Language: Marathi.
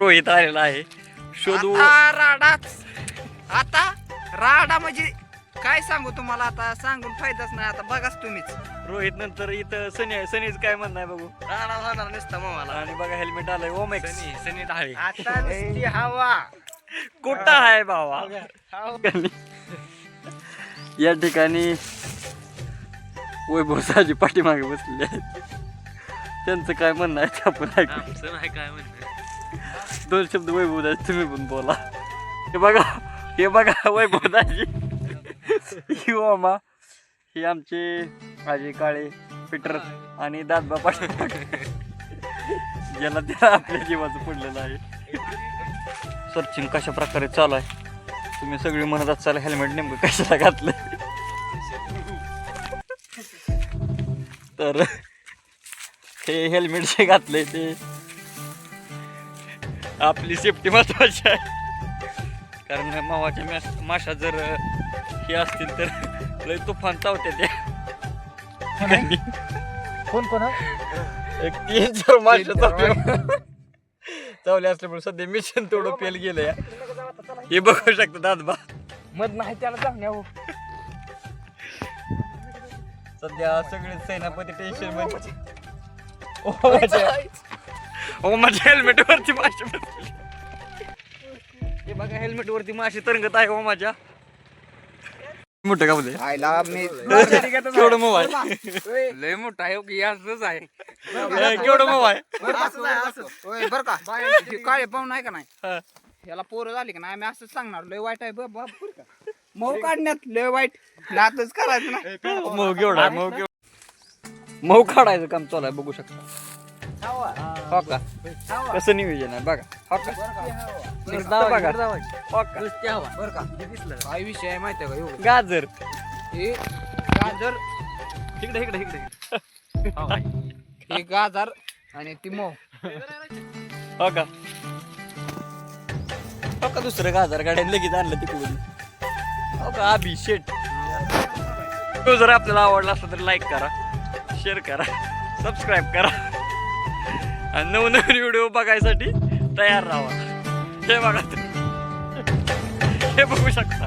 रोहित आलेला आहे. शोधू. आता राडाच आता राडा म्हणजे काय सांगू तुम्हाला आता? सांगून फायदाच नाही आता बघाच तुम्हीच. रोहित नंतर इथं सनी सनीच काय म्हणणं आहे बघू. राडा होणार नसता मला आणि बघा हेल्मेट आलंय ओमेक्स सनी सनी ढाळे आता नुसती हवा. कुठं आहे भावा? या ठिकाणी वैभव साजी पाठीमागे बसले आहेत. त्यांचं काय म्हणणं आहे ते आपण ऐकू काय म्हणत दोन शब्द वैभव दाजी तुम्ही पण बोला. हे बघा हे बघा वैभव दाजी ही ओमा ही आमचे आजी काळे पिटर आणि दादबा पाटील. ज्याला त्याला आपल्या जीवाचं पडलेलं आहे. सर्चिंग कशा प्रकारे चालू आहे? तुम्ही सगळी म्हणत असाल हेल्मेट नेमकं कशाला घातलं तर हे हेल्मेट जे घातलंय ते आपली सेफ्टी महत्वाची आहे. कारण मावाच्या मॅस माशा जर हे असतील तर लय तुफान चावते ते कोण? कोण एक तीन चार माशा चावल्या चावले असल्यामुळे सध्या मिशन तेवढं फेल गेलंय. हे बघू शकता दादबा मध नाही त्याला जाण्यावर सध्या सगळे सेनापती टेन्शनमध्ये. ओ माझ्या हेल्मेट वरती माशी बसली. हे बघा हेल्मेट वरती माशी तरंगत आहे ओ माझ्या. मोठं का बोलते आयला मी केवढं लय मोठा आहे की असंच आहे. केवढं आहे. बर का? हे काळे पाहून आहे का नाही? हा. याला पोरं झाली का नाही? आम्ही असंच सांगणार लय वाईट आहे बाबा बरं का? मऊ काढण्यात लय वाईट. नातच करायचं ना मऊ केवढा मऊ केवढा मऊ काढायचं काम चालू आहे बघू शकता. हो का कसं नियोजन आहे बघा हो का नुसतं बघा हो का बर का काय विषय आहे माहिती आहे का एवढं गाजर हे गाजर इकडे इकडे इकडे हे गाजर आणि ती मऊ हो का हो का दुसरं गाजर गाड्याने लगेच आणलं तिकडून हो का अभिषेक तो जर आपल्याला आवडला असला तर लाईक करा शेअर करा सबस्क्राईब करा आणि नवनवीन व्हिडिओ बघायसाठी तयार राहा. हे बघा हे बघू शकता.